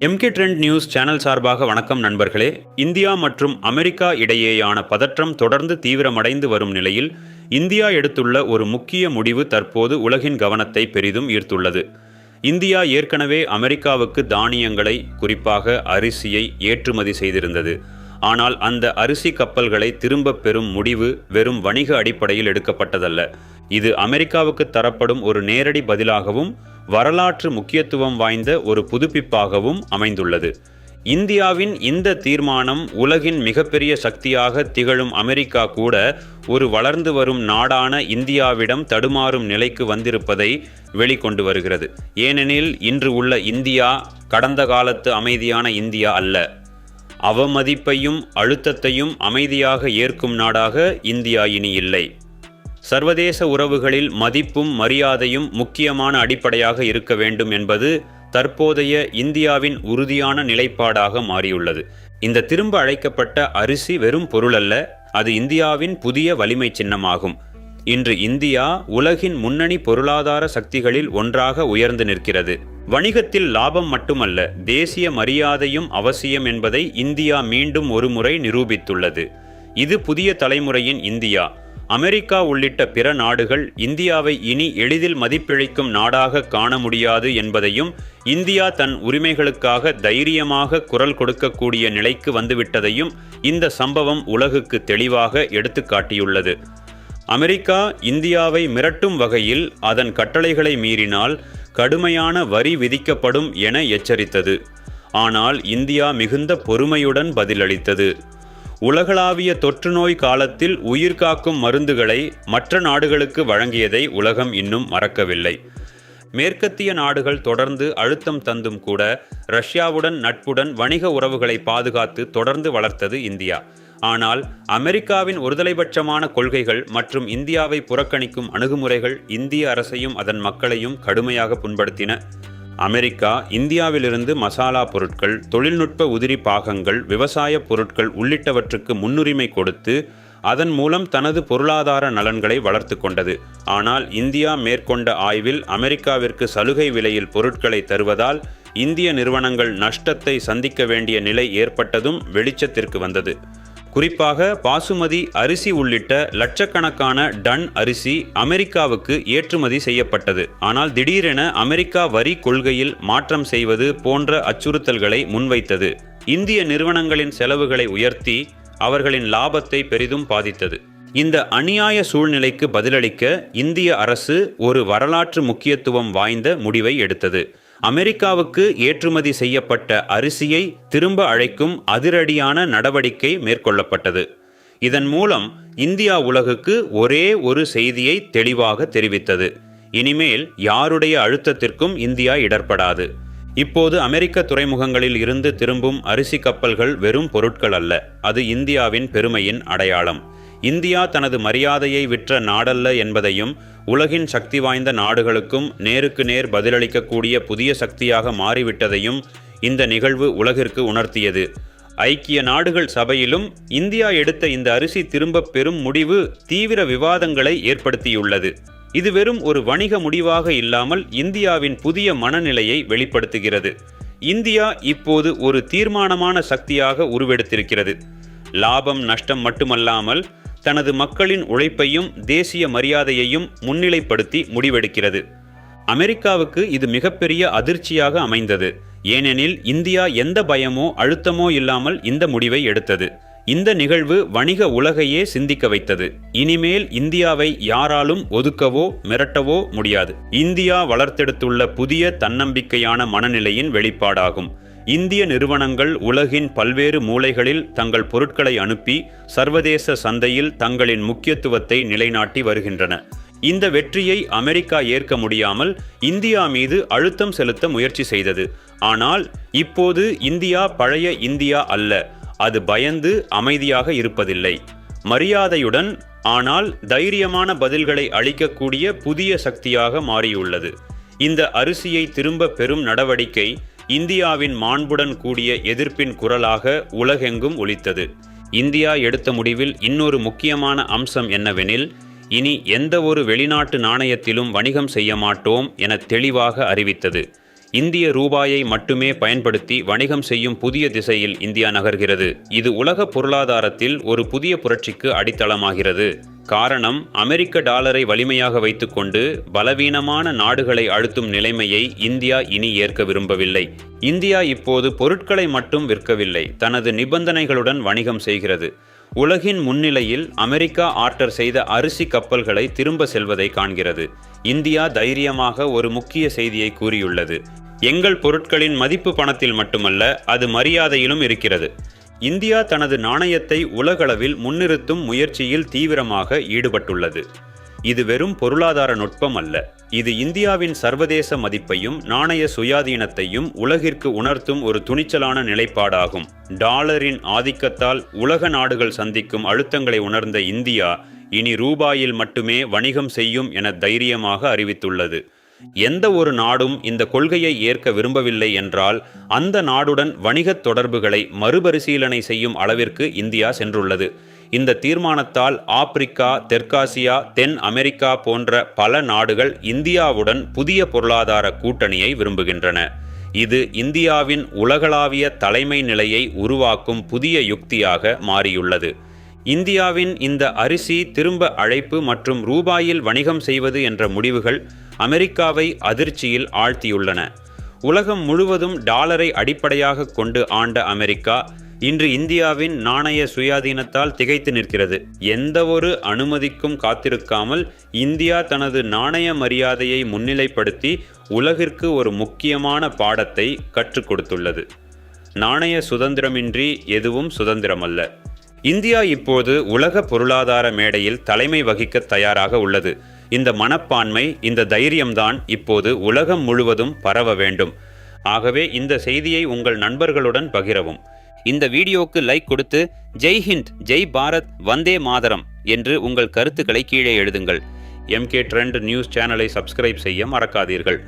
MK trend news channel சார்பாக வணக்கம் நண்பர்களே. இந்தியா மற்றும் அமெரிக்கா இடையேயான பதற்றம் தொடர்ந்து தீவிரமடைந்து வரும் நிலையில் இந்தியா எடுத்துள்ள ஒரு முக்கிய முடிவு தற்போது உலகின் கவனத்தை பெரிதும் ஈர்த்துள்ளது. இந்தியா ஏற்கனவே அமெரிக்காவுக்கு தானியங்களை குறிப்பாக அரிசியை ஏற்றுமதி செய்திருந்தது. ஆனால் அந்த அரிசி கப்பல்களை திரும்பப் பெறும் முடிவு வெறும் வணிக அடிப்படையில் எடுக்கப்பட்டதல்ல. இது அமெரிக்காவுக்கு தரப்படும் ஒரு நேரடி பதிலாகவும் வரலாற்று முக்கியத்துவம் வாய்ந்த ஒரு புதுப்பிப்பாகவும் அமைந்துள்ளது. இந்தியாவின் இந்த தீர்மானம் உலகின் மிகப்பெரிய சக்தியாக திகழும் அமெரிக்கா கூட ஒரு வளர்ந்து வரும் நாடான இந்தியாவிடம் தடுமாறும் நிலைக்கு வந்திருப்பதை வெளிக்கொண்டு வருகிறது. ஏனெனில் இன்று உள்ள இந்தியா கடந்த காலத்து அமைதியான இந்தியா அல்ல. அவமதிப்பையும் அழுத்தத்தையும் அமைதியாக ஏற்கும் நாடாக இந்தியா இனி இல்லை. சர்வதேச உறவுகளில் மதிப்பும் மரியாதையும் முக்கியமான அடிப்படையாக இருக்க வேண்டும் என்பது தற்போதைய இந்தியாவின் உறுதியான நிலைப்பாடாக மாறியுள்ளது. இந்த திரும்ப அழைக்கப்பட்ட அரிசி வெறும் பொருள் அல்ல அது இந்தியாவின் புதிய வலிமை சின்னமாகும். இன்று இந்தியா உலகின் முன்னணி பொருளாதார சக்திகளில் ஒன்றாக உயர்ந்து நிற்கிறது. வணிகத்தில் லாபம் மட்டுமல்ல தேசிய மரியாதையும் அவசியம் என்பதை இந்தியா மீண்டும் ஒருமுறை நிரூபித்துள்ளது. இது புதிய தலைமுறையின் இந்தியா. அமெரிக்கா உள்ளிட்ட பிற நாடுகள் இந்தியாவை இனி எளிதில் மதிப்பிழைக்கும் நாடாக காண முடியாது என்பதையும் இந்தியா தன் உரிமைகளுக்காக தைரியமாக குரல் கொடுக்கக்கூடிய நிலைக்கு வந்துவிட்டதையும் இந்த சம்பவம் உலகுக்கு தெளிவாக எடுத்துக்காட்டியுள்ளது அமெரிக்கா இந்தியாவை மிரட்டும் வகையில் அதன் கட்டளைகளை மீறினால் கடுமையான வரி விதிக்கப்படும் என எச்சரித்தது. ஆனால் இந்தியா மிகுந்த பொறுமையுடன் பதிலளித்தது. உலகளாவிய தொற்றுநோய் காலத்தில் உயிர்காக்கும் மருந்துகளை மற்ற நாடுகளுக்கு வழங்கியதை உலகம் இன்னும் மறக்கவில்லை. மேற்கத்திய நாடுகள் தொடர்ந்து அழுத்தம் தந்தும் கூட ரஷ்யாவுடன் நட்புடன் வணிக உறவுகளை பாதுகாத்து தொடர்ந்து வளர்த்தது இந்தியா. ஆனால் அமெரிக்காவின் ஒருதலைபட்சமான கொள்கைகள் மற்றும் இந்தியாவை புறக்கணிக்கும் அணுகுமுறைகள் இந்திய அரசையும் அதன் மக்களையும் கடுமையாக புண்படுத்தின. அமெரிக்கா இந்தியாவிலிருந்து மசாலா பொருட்கள் தொழில்நுட்ப உதிரி பாகங்கள் விவசாய பொருட்கள் உள்ளிட்டவற்றுக்கு முன்னுரிமை கொடுத்து அதன் மூலம் தனது பொருளாதார நலன்களை வளர்த்து கொண்டது. ஆனால் இந்தியா மேற்கொண்ட ஆய்வில் அமெரிக்காவிற்கு சலுகை விலையில் பொருட்களை தருவதால் இந்திய நிறுவனங்கள் நஷ்டத்தை சந்திக்க வேண்டிய நிலை ஏற்பட்டதும் வெளிச்சத்திற்கு வந்தது. குறிப்பாக பாசுமதி அரிசி உள்ளிட்ட லட்சக்கணக்கான டன் அரிசி அமெரிக்காவுக்கு ஏற்றுமதி செய்யப்பட்டது. ஆனால் திடீரென அமெரிக்கா வரி கொள்கையில் மாற்றம் செய்வது போன்ற அச்சுறுத்தல்களை முன்வைத்தது. இந்திய நிறுவனங்களின் செலவுகளை உயர்த்தி அவர்களின் லாபத்தை பெரிதும் பாதித்தது. இந்த அநியாய சூழ்நிலைக்கு பதிலளிக்க இந்திய அரசு ஒரு வரலாற்று முக்கியத்துவம் வாய்ந்த முடிவை எடுத்தது. அமெரிக்காவுக்கு ஏற்றுமதி செய்யப்பட்ட அரிசியை திரும்ப அழைக்கும் அதிரடியான நடவடிக்கை மேற்கொள்ளப்பட்டது. இதன் மூலம் இந்தியா உலகுக்கு ஒரே ஒரு செய்தியை தெளிவாக தெரிவித்தது. இனிமேல் யாருடைய அழுத்தத்திற்கும் இந்தியா இடர்படாது. இப்போது அமெரிக்க துறைமுகங்களில் இருந்து திரும்பும் அரிசி கப்பல்கள் வெறும் பொருட்கள் அல்ல. அது இந்தியாவின் பெருமையின் அடையாளம். இந்தியா தனது மரியாதையை விற்ற நாடல்ல என்பதையும் உலகின் சக்தி வாய்ந்த நாடுகளுக்கும் நேருக்கு நேர் பதிலளிக்கக்கூடிய புதிய சக்தியாக மாறிவிட்டதையும் இந்த நிகழ்வு உலகிற்கு உணர்த்தியது. ஐக்கிய நாடுகள் சபையிலும் இந்தியா எடுத்த இந்த அரிசி திரும்பப் பெறும் முடிவு தீவிர விவாதங்களை ஏற்படுத்தியுள்ளது. இது வெறும் ஒரு வணிக முடிவாக இல்லாமல் இந்தியாவின் புதிய மனநிலையை வெளிப்படுத்துகிறது. இந்தியா இப்போது ஒரு தீர்மானமான சக்தியாக உருவெடுத்திருக்கிறது. லாபம் நஷ்டம் மட்டுமல்லாமல் தனது மக்களின் உழைப்பையும் தேசிய மரியாதையையும் முன்னிலைப்படுத்தி முடிவெடுக்கிறது. அமெரிக்காவுக்கு இது மிகப்பெரிய அதிர்ச்சியாக அமைந்தது. ஏனெனில் இந்தியா எந்த பயமோ அழுத்தமோ இல்லாமல் இந்த முடிவை எடுத்தது. இந்த நிகழ்வு வணிக உலகையே சிந்திக்க வைத்தது. இனிமேல் இந்தியாவை யாராலும் ஒதுக்கவோ மிரட்டவோ முடியாது. இந்தியா வளர்த்தெடுத்துள்ள புதிய தன்னம்பிக்கையான மனநிலையின் வெளிப்பாடாகும். இந்திய நிறுவனங்கள் உலகின் பல்வேறு மூலைகளில் தங்கள் பொருட்களை அனுப்பி சர்வதேச சந்தையில் தங்களின் முக்கியத்துவத்தை நிலைநாட்டி வருகின்றன. இந்த வெற்றியை அமெரிக்கா ஏற்க முடியாமல் இந்தியா மீது அழுத்தம் செலுத்த முயற்சி செய்தது. ஆனால் இப்போது இந்தியா பழைய இந்தியா அல்ல அது பயந்து அமைதியாக இருப்பதில்லை. மரியாதையுடன் ஆனால் தைரியமான பதில்களை அளிக்கக்கூடிய புதிய சக்தியாக மாறியுள்ளது. இந்த அரிசியை திரும்ப பெறும் நடவடிக்கை இந்தியாவின் மாண்புடன் கூடிய எதிர்ப்பின் குரலாக உலகெங்கும் ஒலித்தது. இந்தியா எடுத்த முடிவில் இன்னொரு முக்கியமான அம்சம் என்னவெனில் இனி எந்த ஒரு வெளிநாட்டு நாணயத்திலும் வணிகம் செய்ய மாட்டோம் என தெளிவாக அறிவித்தது. இந்திய ரூபாயை மட்டுமே பயன்படுத்தி வணிகம் செய்யும் புதிய திசையில் இந்தியா நகர்கிறது. இது உலக பொருளாதாரத்தில் ஒரு புதிய புரட்சிக்கு அடித்தளமாகிறது. காரணம் அமெரிக்க டாலரை வலிமையாக வைத்துக்கொண்டு பலவீனமான நாடுகளை அழுத்தும் நிலைமையை இந்தியா இனி ஏற்க விரும்பவில்லை. இந்தியா இப்போது பொருட்களை மட்டும் விற்கவில்லை தனது நிபந்தனைகளுடன் வணிகம் செய்கிறது. உலகின் முன்னிலையில் அமெரிக்கா ஆர்டர் செய்த அரிசி கப்பல்களை திரும்ப செல்வதை காண்கிறது. இந்தியா தைரியமாக ஒரு முக்கிய செய்தியை கூறியுள்ளது. எங்கள் பொருட்களின் மதிப்பு பணத்தில் மட்டுமல்ல அது மரியாதையிலும் இருக்கிறது. இந்தியா தனது நாணயத்தை உலகளவில் முன்னிறுத்தும் முயற்சியில் தீவிரமாக ஈடுபட்டுள்ளது. இது வெறும் பொருளாதார நுட்பம் அல்ல. இது இந்தியாவின் சர்வதேச மதிப்பையும் நாணய சுயாதீனத்தையும் உலகிற்கு உணர்த்தும் ஒரு துணிச்சலான நிலைப்பாடாகும். டாலரின் ஆதிக்கத்தால் உலக நாடுகள் சந்திக்கும் அழுத்தங்களை உணர்ந்த இந்தியா இனி ரூபாயில் மட்டுமே வணிகம் செய்யும் என தைரியமாக அறிவித்துள்ளது. எந்த ஒரு நாடும் இந்த கொள்கையை ஏற்க விரும்பவில்லை என்றால் அந்த நாடுடன் வணிகத் தொடர்புகளை மறுபரிசீலனை செய்யும் அளவிற்கு இந்தியா சென்றுள்ளது. இந்த தீர்மானத்தால் ஆப்பிரிக்கா தெற்காசியா தென் அமெரிக்கா போன்ற பல நாடுகள் இந்தியாவுடன் புதிய பொருளாதார கூட்டணியை விரும்புகின்றன. இது இந்தியாவின் உலகளாவிய தலைமை நிலையை உருவாக்கும் புதிய யுக்தியாக மாறியுள்ளது. இந்தியாவின் இந்த அரிசி திரும்ப அழைப்பு மற்றும் ரூபாயில் வணிகம் செய்வது என்ற முடிவுகள் அமெரிக்காவை அதிர்ச்சியில் ஆழ்த்தியுள்ளன. உலகம் முழுவதும் டாலரை அடிப்படையாக கொண்டு ஆண்ட அமெரிக்கா இன்று இந்தியாவின் நாணய சுயாதீனத்தால் திகைத்து நிற்கிறது. எந்தவொரு அனுமதிக்கும் காத்திருக்காமல் இந்தியா தனது நாணய மரியாதையை முன்னிலைப்படுத்தி உலகிற்கு ஒரு முக்கியமான பாடத்தை கற்றுக் கொடுத்துள்ளது. நாணய சுதந்திரமின்றி எதுவும் சுதந்திரமல்ல. இந்தியா இப்போது உலக பொருளாதார மேடையில் தலைமை வகிக்க தயாராக உள்ளது. இந்த மனப்பான்மை இந்த தைரியம்தான் இப்போது உலகம் முழுவதும் பரவ வேண்டும். ஆகவே இந்த செய்தியை உங்கள் நண்பர்களுடன் பகிரவும். இந்த வீடியோவுக்கு லைக் கொடுத்து ஜெய் ஹிந்த் ஜெய் பாரத் வந்தே மாதரம் என்று உங்கள் கருத்துக்களை கீழே எழுதுங்கள். எம்கே ட்ரெண்ட் நியூஸ் சேனலை சப்ஸ்கிரைப் செய்ய மறக்காதீர்கள்.